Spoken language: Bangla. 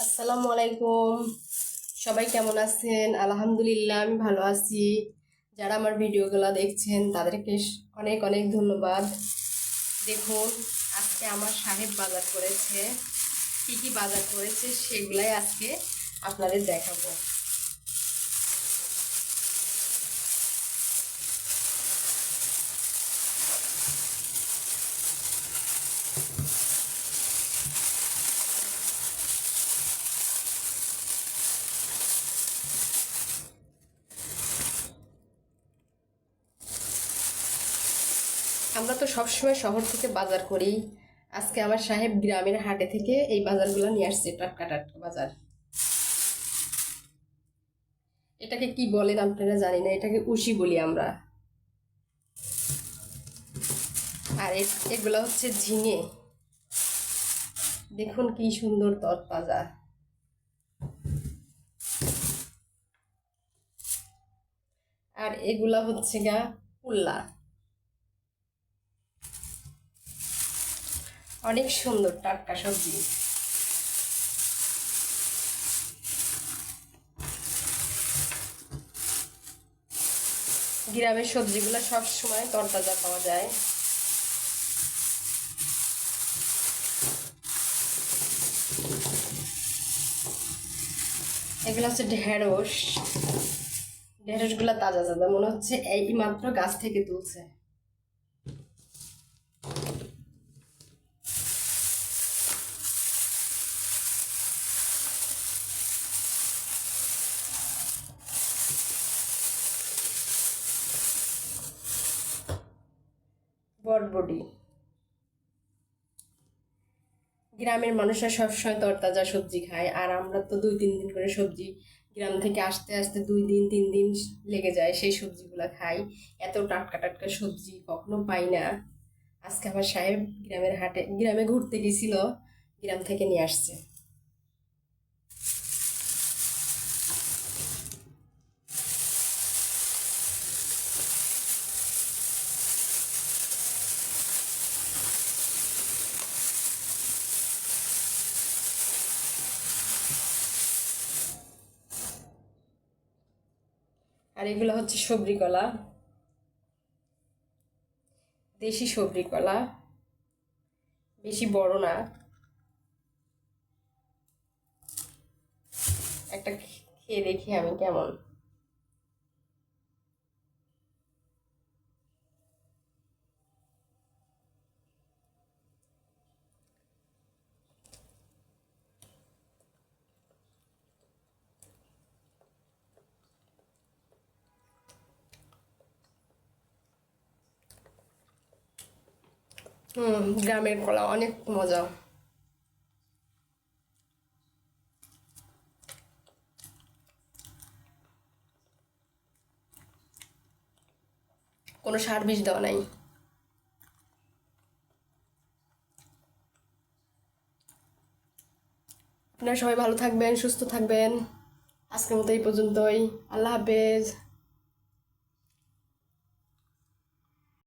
আসসালামু আলাইকুম। সবাই কেমন আছেন? আলহামদুলিল্লাহ, আমি ভালো আছি। যারা আমার ভিডিওগুলো দেখছেন, তাদেরকে অনেক অনেক ধন্যবাদ। দেখুন, আজকে আমার সাহেব বাজার করেছে। কী কী বাজার করেছে, সেগুলাই আজকে আপনাদের দেখাবো। আমরা তো সবসময় শহর থেকে বাজার করি। আজকে আমার সাহেব গ্রামের হাটে থেকে এই বাজারগুলো নিয়ে আসছে, টাটকা টাটকা বাজার। এটাকে কি বলেন আপনারা জানি না, এটাকে উশি বলি আমরা। আর এগুলো হচ্ছে ঝিঙে। দেখুন কি সুন্দর তরতাজা আর এগুলা হচ্ছে গা পুল্লা অনেক সুন্দর টাটকা সবজি। গ্রামের সবজিগুলো সব সময় তরতাজা পাওয়া যায়। এগুলো হচ্ছে ঢেঁড়স। ঢেঁড়সগুলো তাজা তাজা, মনে হচ্ছে এই মাত্র গাছ থেকে তুলছে। বটবডি গ্রামের মানুষরা সবসময় তরতাজা সবজি খায়, আর আমরা তো দুই তিন দিন করে সবজি গ্রাম থেকে আসতে আসতে দুই দিন, তিন দিন লেগে যায় সেই সবজিগুলো খাই। এত টাটকা টাটকা সবজি কখনো পাই না। আজকে আমার সাহেব গ্রামের হাটে, গ্রামে ঘুরতে গেছিল, গ্রাম থেকে নিয়ে আসছে। আর এগুলো হচ্ছে সবরি কলা, দেশি সবরি কলা, বেশি বড় না। একটা খেয়ে দেখি আমি কেমন। গ্রামের কলা অনেক মজা। কোনো সার বিষ দেওয়া নাই। আপনারা সবাই ভালো থাকবেন, সুস্থ থাকবেন। আজকের মতো এই পর্যন্তই। আল্লাহ হাফেজ।